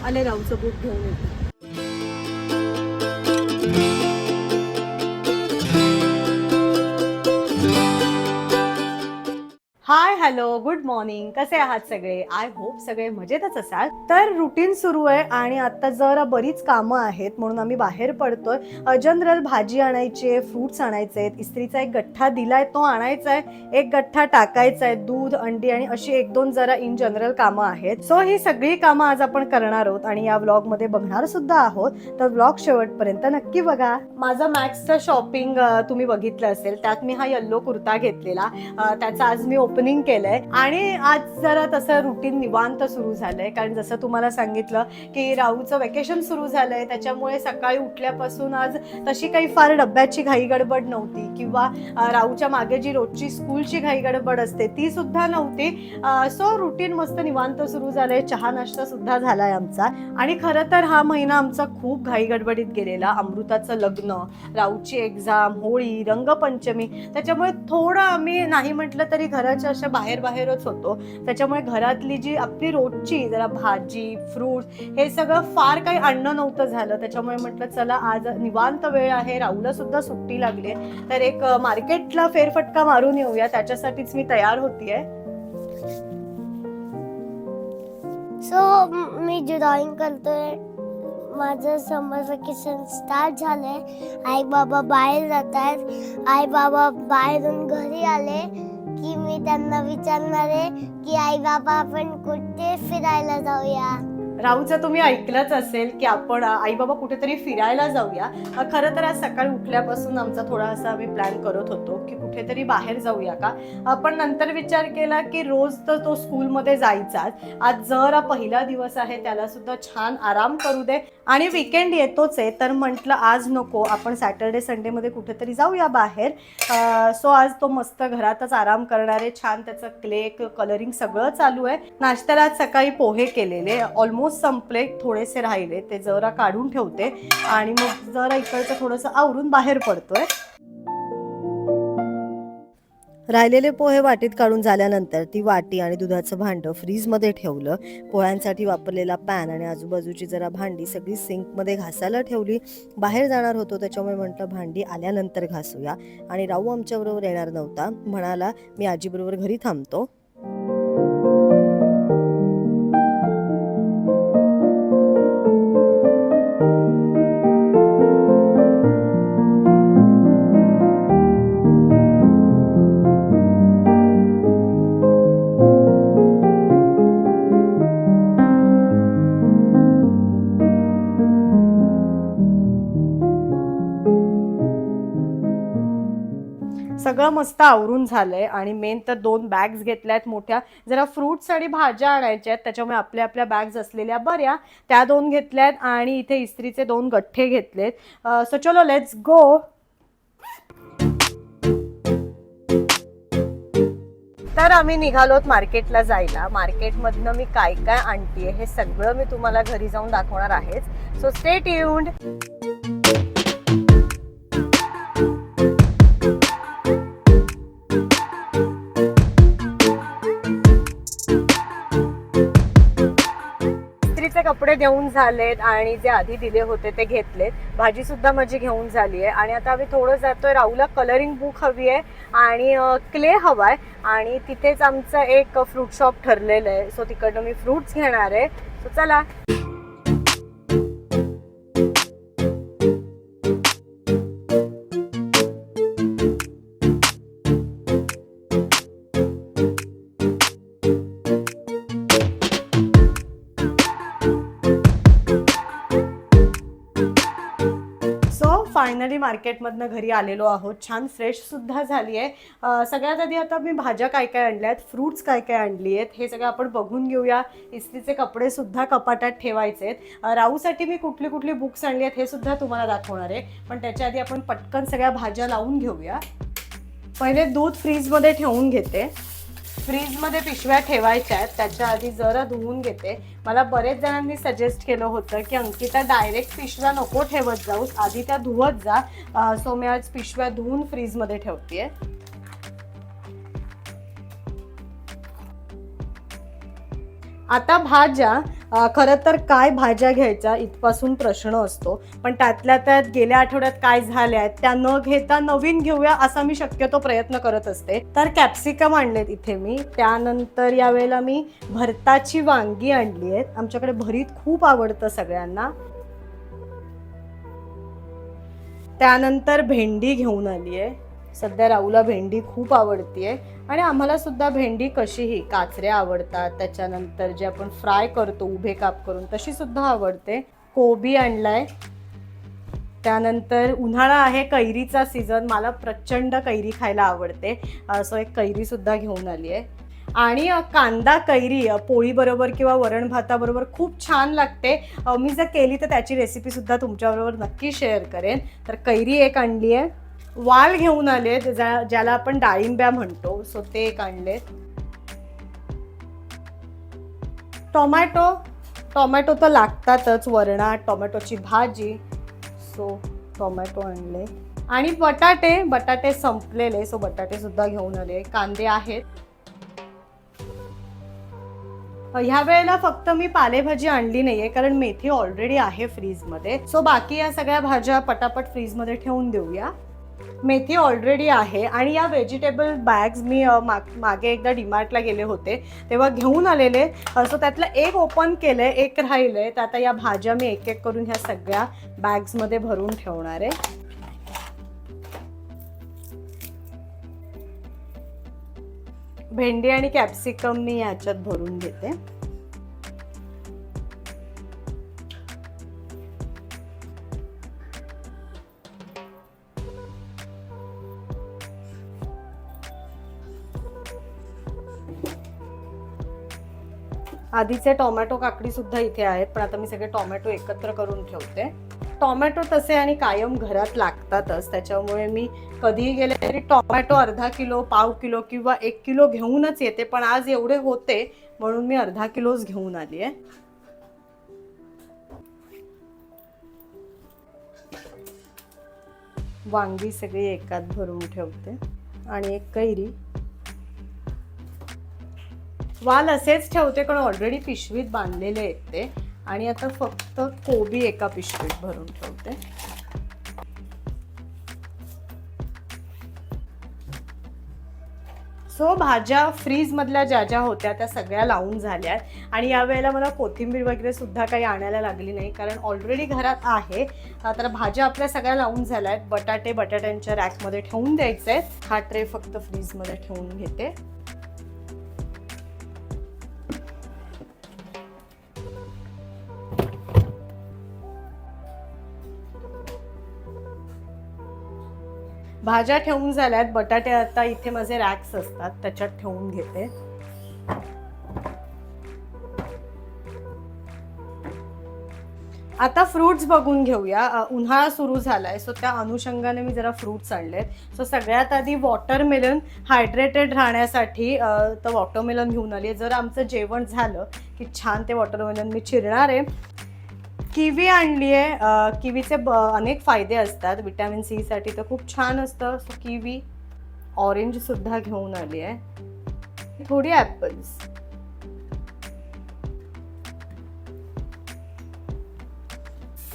आले राहूचं बूट घेऊन येते. हाय हॅलो गुड मॉर्निंग कसे आहात सगळे? आय होप सगळे मजेतच असाल. तर रुटीन सुरू आहे आणि आता जरा बरीच कामं आहेत म्हणून आम्ही बाहेर पडतोय. जनरल भाजी आणायची आहे फ्रुट्स आणायचे आहेत. इस्त्रीचा एक गठ्ठा दिलाय तो आणायचा आहे. एक गठ्ठा टाकायचा आहे दूध अंडी आणि अशी एक दोन जरा इन जनरल कामं आहेत. सो ही सगळी कामं आज आपण करणार आहोत आणि या व्लॉगमध्ये बघणार सुद्धा आहोत. तर व्लॉग शेवटपर्यंत नक्की बघा. माझं मॅक्सचं शॉपिंग तुम्ही बघितलं असेल. त्यात मी हा येल्लो कुर्ता घेतलेला. त्याचा आज मी ओपनिंग केलंय. आणि आज जरा तसं रुटीन निवांत सुरू झालंय. कारण जसं तुम्हाला सांगितलं की राहूचं वेकेशन सुरू झालंय. त्याच्यामुळे सकाळी उठल्यापासून आज तशी काही फार डब्याची घाई गडबड नव्हती. किंवा राहूच्या मागे जी रोजची स्कूलची घाई गडबड असते ती सुद्धा नव्हती. सो रुटीन मस्त निवांत सुरू झालंय. चहा नाश्ता सुद्धा झालाय आमचा. आणि खरं तर हा महिना आमचा खूप घाई गडबडीत गेलेला. अमृताचं लग्न राऊची एक्झाम होळी रंगपंचमी. त्याच्यामुळे थोडं आम्ही नाही म्हटलं तरी घराच्या अशा बाहेर बाहेरच होतो. त्याच्यामुळे घरातली जी आपली रोजची जरा भाजी फ्रूट हे सगळं फार काही आणणं नव्हतं झालं. त्याच्यामुळे म्हटलं चला आज निवांत वेळ आहे. राहूला सुद्धा सुट्टी लागली तर एक मार्केटला फेरफटका मारून येऊया. त्याच्यासाठीच मी तयार होतीये. सो मी ड्रॉइंग करतोय माझं समर वेकेशन स्टार्ट झालंय. आई बाबा बाहेर जात आहेत आई बाबा बाहेरून घरी आले. की मी त्यांना विचारणार आहे की आई बाबा आपण कुठे फिरायला जाऊया? राहूचं तुम्ही ऐकलंच असेल की आपण आई बाबा कुठेतरी फिरायला जाऊया. खर खरं तर आज सकाळी उठल्यापासून आमचा थोडा असा आम्ही प्लॅन करत होतो की कुठेतरी बाहेर जाऊया का? आपण नंतर विचार केला की रोज तर तो स्कूलमध्ये जायचाच आज जरा पहिला दिवस आहे त्याला सुद्धा छान आराम करू दे. आणि विकेंड येतोच आहे तर म्हटलं आज नको आपण सॅटर्डे संडेमध्ये कुठेतरी जाऊया बाहेर. सो आज तो मस्त घरातच आराम करणारे छान त्याचं क्ले कलरिंग सगळं चालू आहे. नाश्त्याला आज सकाळी पोहे केलेले ऑलमोस्ट संपले थोडेसे राहिले. ते जरा काढून ठेवते आणि मग जरा इकडचं थोडंसं आवरून बाहेर पडतोय. राहिलेले पोहे वाटीत काढून झाल्यानंतर ती वाटी आणि दुधाचं भांडं फ्रीजमध्ये ठेवलं. पोह्यांसाठी वापरलेला पॅन आणि आजूबाजूची जरा भांडी सगळी सिंकमध्ये घासायला ठेवली. बाहेर जाणार होतो त्याच्यामुळे म्हटलं भांडी आल्यानंतर घासूया. आणि राहू आमच्याबरोबर येणार नव्हता. म्हणाला मी आजीबरोबर घरी थांबतो. सगळं मस्त आवरून झालंय. आणि मेन तर दोन बॅग्स घेतल्यात मोठ्या. जरा फ्रुट्स आणि भाज्या आणायच्या आहेत. त्याच्यामुळे आपल्या आपल्या बॅग्स असलेल्या बऱ्या. त्या दोन घेतल्यात आणि इथे इस्त्रीचे दोन गठ्ठे घेतलेत सो चलो लेट्स गो तर आम्ही निघालोत मार्केटला जायला. मार्केटमधनं मी काय काय आणतीये हे सगळं मी तुम्हाला घरी जाऊन दाखवणार आहेच. सो स्टे ट्यून्ड देऊन झालेत आणि जे आधी दिले होते ते घेतलेत. भाजी सुद्धा माझी घेऊन झाली आहे आणि आता आम्ही थोडं जातोय. राहूला कलरिंग बुक हवी आहे आणि क्ले हवाय. आणि तिथेच आमचं एक फ्रूट शॉप ठरलेलं आहे. सो तिकडनं मी फ्रुट्स घेणार आहे. सो चला. सो फायनली मार्केटमधनं घरी आलेलो आहोत. छान फ्रेश सुद्धा झाली आहे. सगळ्यात आधी आता मी भाज्या काय काय आणल्या आहेत फ्रुट्स काय काय आणली आहेत हे सगळं आपण बघून घेऊया. इस्त्रीचे कपडे सुद्धा कपाटात ठेवायचे आहेत. राहूसाठी मी कुठली कुठली बुक्स आणली आहेत हे सुद्धा तुम्हाला दाखवणार आहे. पण त्याच्या आधी आपण पटकन सगळ्या भाज्या लावून घेऊया. पहिले दूध फ्रीजमध्ये ठेवून घेते. फ्रीजमध्ये पिशव्या ठेवायच्या आहेत त्याच्या आधी जरा धुवून घेते. मला बरेच जणांनी सजेस्ट केलं होतं की अंकिता डायरेक्ट पिशव्या नको ठेवत जाऊस आधी त्या धुवत जा. सो मी आज पिशव्या धुवून फ्रीजमध्ये ठेवते आता भाज्या खरं तर काय भाज्या घ्यायच्या इथपासून प्रश्न असतो. पण त्यातल्या त्यात गेल्या आठवड्यात काय झाल्या आहेत त्या न घेता नवीन घेऊया असा मी शक्यतो प्रयत्न करत असते. तर कॅप्सिकम आणलेत इथे मी. त्यानंतर यावेळेला मी भरताची वांगी आणली आहेत. आमच्याकडे भरीत खूप आवडतं सगळ्यांना. त्यानंतर भेंडी घेऊन आली आहे सध्या राहूला भेंडी खूप आवडतीये. आणि आम्हाला सुद्धा भेंडी कशीही काचऱ्या आवडतात त्याच्यानंतर जे आपण फ्राय करतो उभे काप करून तशी सुद्धा आवडते. कोबी आणलाय. त्यानंतर उन्हाळा आहे कैरीचा सीझन. मला प्रचंड कैरी खायला आवडते. सो एक कैरीसुद्धा घेऊन आली आहे आणि कांदा कैरी पोळीबरोबर किंवा वरण भाताबरोबर खूप छान लागते. मी जर केली तर त्याची रेसिपीसुद्धा तुमच्याबरोबर नक्की शेअर करेन. तर कैरी एक आणली आहे वाल घेऊन आले ज्या ज्याला आपण डाळिंब्या म्हणतो. सो ते एक आणले टोमॅटो टोमॅटो तर लागतातच वरणात टोमॅटोची भाजी. सो टोमॅटो आणले. आणि बटाटे बटाटे संपलेले. सो बटाटे सुद्धा घेऊन आले. कांदे आहेत. ह्या वेळेला फक्त मी पालेभाजी आणली नाहीये कारण मेथी ऑलरेडी आहे फ्रीजमध्ये. सो बाकी या सगळ्या भाज्या पटापट फ्रीजमध्ये ठेवून देऊया. मेथी ऑलरेडी आहे आणि या व्हेजिटेबल बॅग्स मी माग- मागे एकदा डीमार्टला गेले होते तेव्हा घेऊन आलेले. सो त्यातलं एक ओपन केलं आहे एक राहिलं आहे तर आता या भाज्या मी एक एक करून ह्या सगळ्या बॅग्समध्ये भरून ठेवणार आहे. भेंडी आणि कॅप्सिकम मी याच्यात भरून घेते. आधीचे टोमॅटो काकडी सुद्धा इथे आहेत पण आता मी सगळे टोमॅटो एकत्र करून ठेवते. टोमॅटो तसे आणि कायम घरात लागतातच त्याच्यामुळे मी कधीही गेले तरी टोमॅटो अर्धा किलो पाव किलो किंवा एक किलो घेऊनच येते पण आज एवढे होते म्हणून मी अर्धा किलोच घेऊन आली आहे. वांगी सगळी एकात भरून ठेवते. आणि एक कैरी. वाल असेच ठेवते कारण ऑलरेडी पिशवीत बांधलेले आहेत ते. आणि आता फक्त कोबी एका पिशवीत भरून ठेवते. सो भाज्या फ्रीजमधल्या ज्या ज्या होत्या त्या सगळ्या लावून झाल्या आहेत. आणि यावेळेला मला कोथिंबीर वगैरे सुद्धा काही आणायला लागली नाही कारण ऑलरेडी घरात आहे. तर भाज्या आपल्या सगळ्या लावून झाल्या आहेत. बटाटे बटाट्यांच्या रॅकमध्ये ठेवून द्यायचे आहेत. हा ट्रे फक्त फ्रीजमध्ये ठेवून घेते. भाज्या ठेवून झाल्यात बटाटे आता इथे माझे रॅक्स असतात त्याच्यात ठेवून घेते. आता फ्रूट्स बघून घेऊया. उन्हाळा सुरू झालाय सो त्या अनुषंगाने मी जरा फ्रुट्स आणलेत. सो सगळ्यात आधी वॉटरमेलन हायड्रेटेड राहण्यासाठी तर वॉटरमेलन घेऊन आली जर आमचं जेवण झालं की छान ते वॉटरमेलन मी चिरणार आहे. किवी आणली आहे किवीचे ब अनेक फायदे असतात. विटॅमिन सी साठी तर खूप छान असतं. सो किवी ऑरेंज सुद्धा घेऊन आली आहे थोडी ॲपल्स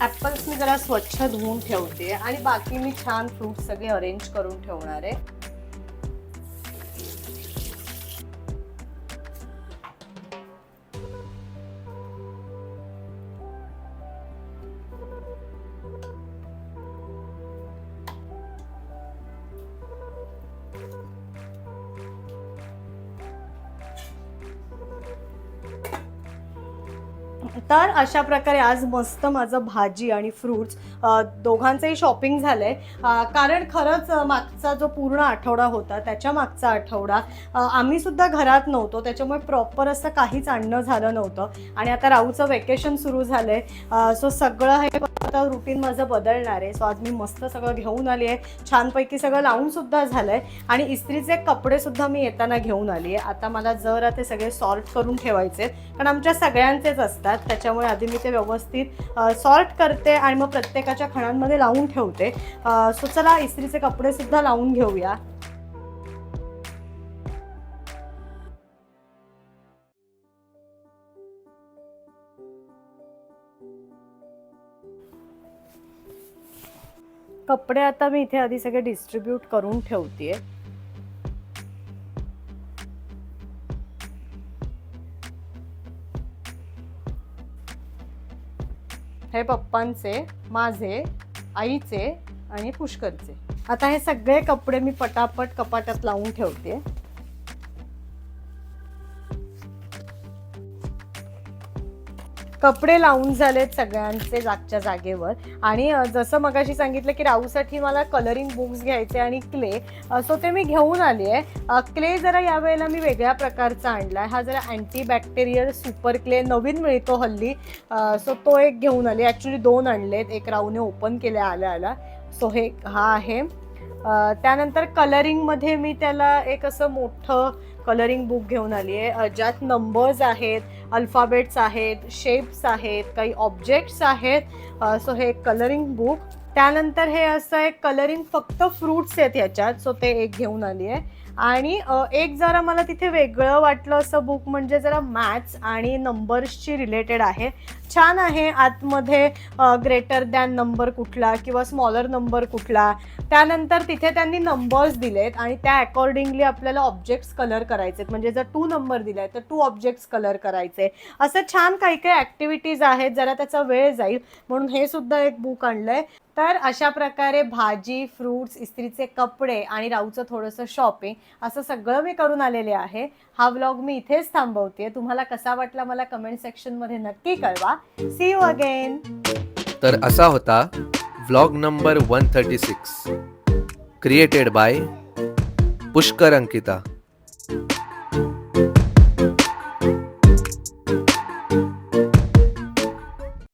ॲपल्स मी जरा स्वच्छ धुवून ठेवते. आणि बाकी मी छान फ्रूट सगळे अरेंज करून ठेवणार आहे. तर अशा प्रकारे आज मस्त माझं भाजी आणि फ्रुट्स दोघांचंही शॉपिंग झालंय. आहे कारण खरंच मागचा जो पूर्ण आठवडा होता त्याच्या मागचा आठवडा आम्हीसुद्धा आम्ही सुद्धा घरात नव्हतो. त्याच्यामुळे प्रॉपर असं काहीच आणणं झालं नव्हतं. आणि आता राहूचं वेकेशन सुरू झालंय. सो सगळं हे आता रुटीन माझं बदलणार आहे. सो आज मी मस्त सगळं घेऊन आली आहे. छानपैकी सगळं लावून सुद्धा झालंय. आणि इस्त्रीचे कपडे सुद्धा मी येताना घेऊन आली आहे. आता मला जरा ते सगळे सॉर्ट करून ठेवायचे कारण आमच्या सगळ्यांचेच असतात. त्याच्यामुळे आधी मी ते व्यवस्थित सॉर्ट करते आणि मग प्रत्येक नाटकाच्या खणांमध्ये लावून ठेवते. सो चला इस्त्रीचे कपडे सुद्धा लावून घेऊया. कपडे आता मी इथे आधी सगळे डिस्ट्रीब्यूट करून ठेवते हे पप्पांचे माझे आईचे आणि पुष्करचे. आता हे सगळे कपडे मी पटापट कपाटात लावून ठेवते. कपडे लावून झालेत सगळ्यांचे जागच्या जागेवर. आणि जसं मगाशी सांगितलं की राहूसाठी मला कलरिंग बुक्स घ्यायचे आणि क्ले सो ते मी घेऊन आली आहे. क्ले जरा यावेळेला मी वेगळ्या प्रकारचा आणला आहे हा जरा अँटी बॅक्टेरियल सुपर क्ले नवीन मिळतो हल्ली. सो तो एक घेऊन आली. ॲक्च्युली दोन आणलेत. एक राहूने ओपन केले आल्या आला सो हे हा आहे. त्यानंतर कलरिंगमध्ये मी त्याला एक असं मोठं कलरिंग बुक घेऊन आली आहे. ज्यात नंबर्स आहेत अल्फाबेट्स आहेत शेप्स आहेत काही ऑब्जेक्ट्स आहेत. सो हे कलरिंग बुक त्यानंतर हे असं एक कलरिंग फक्त फ्रूट्स आहेत ह्याच्यात सो ते एक घेऊन आली आहे. आणि एक जरा मला तिथे वेगळं वाटलं असं बुक म्हणजे जरा मॅथ्स आणि नंबर्सची रिलेटेड आहे. छान आहे आतमध्ये ग्रेटर दॅन नंबर कुठला किंवा स्मॉलर नंबर कुठला. त्यानंतर तिथे त्यांनी नंबर्स दिलेत आणि त्या अकॉर्डिंगली आपल्याला ऑब्जेक्ट्स कलर करायचे म्हणजे जर टू नंबर दिलाय तर टू ऑब्जेक्ट्स कलर करायचे. असं छान काही काही ॲक्टिव्हिटीज आहेत जरा त्याचा वेळ जाईल. म्हणून हे सुद्धा एक बुक आणलंय. तर अशा प्रकारे भाजी फ्रुट्स इस्त्रीचे कपडे आणि राऊचं थोडंसं शॉपिंग असं सगळं मी करून आलेले आहे. हा व्लॉग मी इथेच थांबवते तुम्हाला कसा वाटला मला कमेंट सेक्शनमध्ये नक्की कळवा. सी यू अगेन तर असा होता vlog number one thirty six created by Pushkar Ankita.